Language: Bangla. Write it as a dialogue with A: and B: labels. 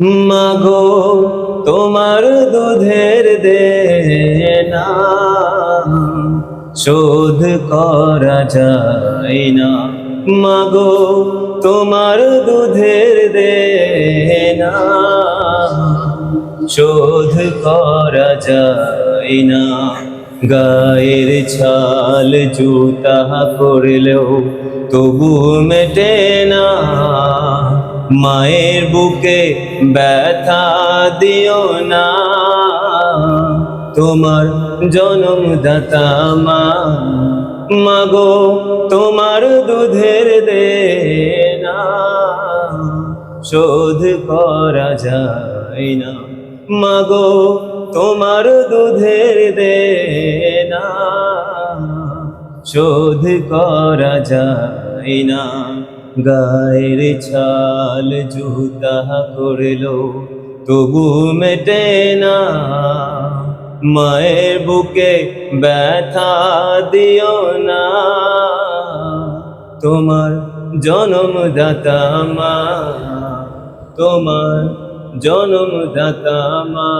A: মাগো, তোমার দুধের দেনা শোধ করা যায় না। মাগো, তোমার দুধের দেনা শোধ করা যায় না। গায়ের ছাল জুতা করলেও তবু মেটে না। মায়ের বুকে ব্যথা দিও না। তোমার জনমদাতা মা, মাগো, তোমার দুধের দেনা। শোধ করা যায় না, মাগো, তোমার দুধের দেনা। শোধ করা যায় না। গায়ের ছাল জুতা করল তবু মেটে না। মায়ের বুকে ব্যথা দিও না। তোমার জনমদাতা মা, তোমার জনমদাতা মা।